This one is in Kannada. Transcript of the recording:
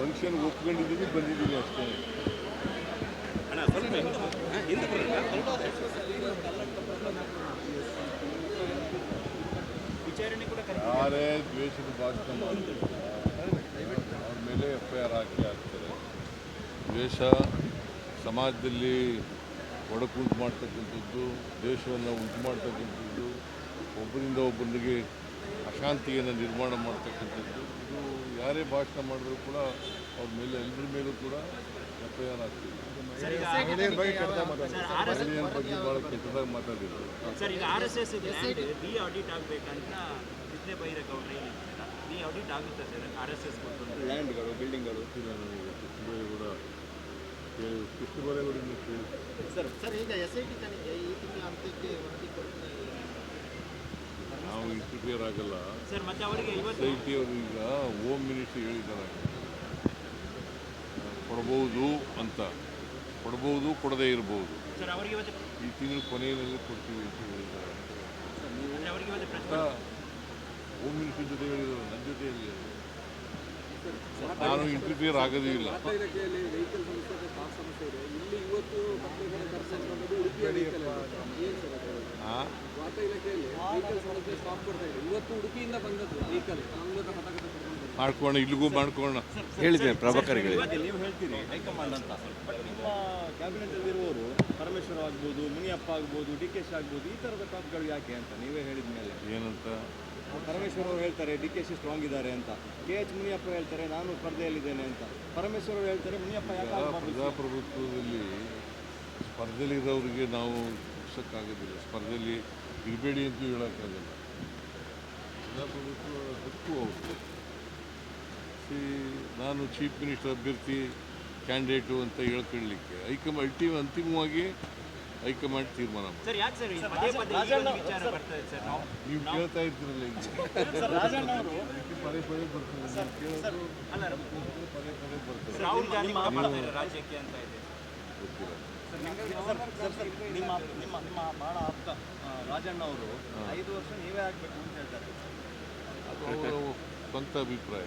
ಫಂಕ್ಷನ್ ಒಪ್ಕೊಂಡಿದ್ದೀನಿ ಬಂದಿದ್ದೀನಿ ಅಷ್ಟೇ ಯಾರೇ ದ್ವೇಷದ ಭಾಷೆ ಮಾಡ್ತಾರೆ ಅವ್ರ ಮೇಲೆ ಎಫ್ ಐ ಆರ್ ಹಾಕಿ ಹಾಕ್ತಾರೆ. ದ್ವೇಷ ಸಮಾಜದಲ್ಲಿ ಒಡಕುಂಟು ಮಾಡ್ತಕ್ಕಂಥದ್ದು ದ್ವೇಷವನ್ನು ಉಂಟು ಮಾಡ್ತಕ್ಕಂಥದ್ದು ಒಬ್ಬರಿಂದ ಒಬ್ಬರಿಗೆ ಅಶಾಂತಿಯನ್ನು ನಿರ್ಮಾಣ ಮಾಡ್ತಕ್ಕಂಥದ್ದು ಇದು ಯಾರೇ ಭಾಷಣ ಮಾಡಿದ್ರು ಕೂಡ ಅವ್ರ ಮೇಲೆ ಎಲ್ಲರ ಮೇಲೂ ಕೂಡ ಎಫ್ ಐ ಆರ್ ಆಗ್ತಿದೆ ಮಹಿಳೆಯರ ಬಗ್ಗೆ ಭಾಳ ಕೆಟ್ಟದಾಗಿ ಮಾತಾಡಿದ್ರು ಆಡಿಟ್ ಆಗಬೇಕಂತ ಬೈರೇಗೌಡರು ಆಡಿಟ್ ಆಗುತ್ತೆ ಸರ್ ಆರ್ ಎಸ್ ಎಸ್ ಕೊಟ್ಟು ಲ್ಯಾಂಡ್ಗಳು ಬಿಲ್ಡಿಂಗ್ಗಳು ಕೂಡ ಕೇಳಿ ಸರ್ ಸರ್ ಈಗ ಎಸ್ ಐ ಟಿ ತನಿಖೆ ಈ ತಿಂಗಳ ಅಂತ್ಯಕ್ಕೆ ವರದಿ ಕೊಡ್ತಾ ನಾವು ಇಂಟರ್ಫಿಯರ್ ಆಗಲ್ಲ. ಸರ್ ಮತ್ತೆ ಅವರಿಗೆ ಇವತ್ತು ಐ ಟಿ ಅವರು ಈಗ ಹೋಮ್ ಮಿನಿಸ್ಟರ್ ಹೇಳಿದ್ದಾರೆ. ಕೊಡ್ಬೋದು ಅಂತ. ಕೊಡ್ಬೋದು ಕೊಡದೇ ಇರ್ಬೋದು. ಸರ್ ಅವರಿಗೆ ಇವತ್ತು ಈ ತಿಂಗಳ ಕೊನೆಯಲ್ಲಿ ಕೊಡ್ತೀವಿ ಅಂತ ಹೇಳಿದ್ದಾರೆ. ಅವರಿಗೆ ಇವತ್ತು ಹೋಮ್ ಮಿನಿಸ್ಟರ್ ಜೊತೆ ಹೇಳಿದ್ರು ನನ್ನ ಜೊತೆ ಹೇಳಿ ನಾನು ಇಂಟರ್ಫಿಯರ್ ಆಗೋದೇ ಇಲ್ಲ. ಮಾಡ್ಕೋಣ ಇಲ್ಲಿಗೂ ಮಾಡ್ಕೋಣ ಹೇಳಿದ್ದೇನೆ ಪ್ರಭಾಕರ್ಗೆ. ನೀವು ಹೇಳ್ತೀರಿ ಹೈಕಮಾಂಡ್ ಅಂತ ಬಟ್ ನಿಮ್ಮ ಕ್ಯಾಬಿನೆಟ್ ಅಲ್ಲಿರುವವರು ಪರಮೇಶ್ವರ ಆಗ್ಬೋದು ಮುನಿಯಪ್ಪ ಆಗ್ಬೋದು ಡಿ ಕೆ ಶಿ ಆಗ್ಬೋದು ಈ ಥರದ ಟಾಪ್ಗಳು ಯಾಕೆ ಅಂತ ನೀವೇ ಹೇಳಿದ ಮೇಲೆ ಏನಂತ? ಪರಮೇಶ್ವರ್ ಅವರು ಹೇಳ್ತಾರೆ ಡಿ ಕೆ ಸಿ ಸ್ಟ್ರಾಂಗ್ ಇದ್ದಾರೆ ಅಂತ. ಕೆ ಎಚ್ ಮುನಿಯಪ್ಪ ಹೇಳ್ತಾರೆ ನಾನು ಸ್ಪರ್ಧೆಯಲ್ಲಿದ್ದೇನೆ ಅಂತ. ಪರಮೇಶ್ವರ್ ಅವರು ಹೇಳ್ತಾರೆ ಮುನಿಯಪ್ಪ ಯಾಕೆ? ಪ್ರಜಾಪ್ರಭುತ್ವದಲ್ಲಿ ಸ್ಪರ್ಧೆಲಿರೋರಿಗೆ ನಾವು ಮುಗಿಸೋಕ್ಕಾಗೋದಿಲ್ಲ ಸ್ಪರ್ಧೆಯಲ್ಲಿ ಇರಬೇಡಿ ಅಂತೂ ಹೇಳೋಕ್ಕಾಗಲ್ಲ. ಪ್ರಜಾಪ್ರಭುತ್ವ ಹಕ್ಕು ಅವರು ನಾನು ಚೀಫ್ ಮಿನಿಸ್ಟರ್ ಅಭ್ಯರ್ಥಿ ಕ್ಯಾಂಡಿಡೇಟು ಅಂತ ಹೇಳ್ಕೊಳ್ಳಿಕ್ಕೆ. ಹೈಕಮಾಂಡ್ ಅಲ್ಟಿಮ್ ಅಂತಿಮವಾಗಿ ಹೈಕಮಾಂಡ್ ತೀರ್ಮಾನ ಮಾಡಿ ಸರ್ ಯಾಕೆ ಸರ್ ಈ ಪದೇ ಪದೇ ಈ ವಿಚಾರ ಬರ್ತದೆ ಸರ್? ನಾವು ನೀವು ಕೇಳ್ತಾ ಇರ್ತೀರಲ್ಲ ಈಗ. ಪದೇ ಪದೇ ಬರ್ತದೆ ಪದೇ ಪದೇ ಬರ್ತದೆ ಗೊತ್ತಿಲ್ಲ. ನಿಮ್ಮ ನಿಮ್ಮ ನಿಮ್ಮ ಬಹಳ ಆಪ್ತ ರಾಜಣ್ಣ ಅವರು ಐದು ವರ್ಷ ನೀವೇ ಆಗ್ಬೇಕು ಅಂತ ಹೇಳ್ತಾರೆ. ಅದು ಅವರ ಸ್ವಂತ ಅಭಿಪ್ರಾಯ.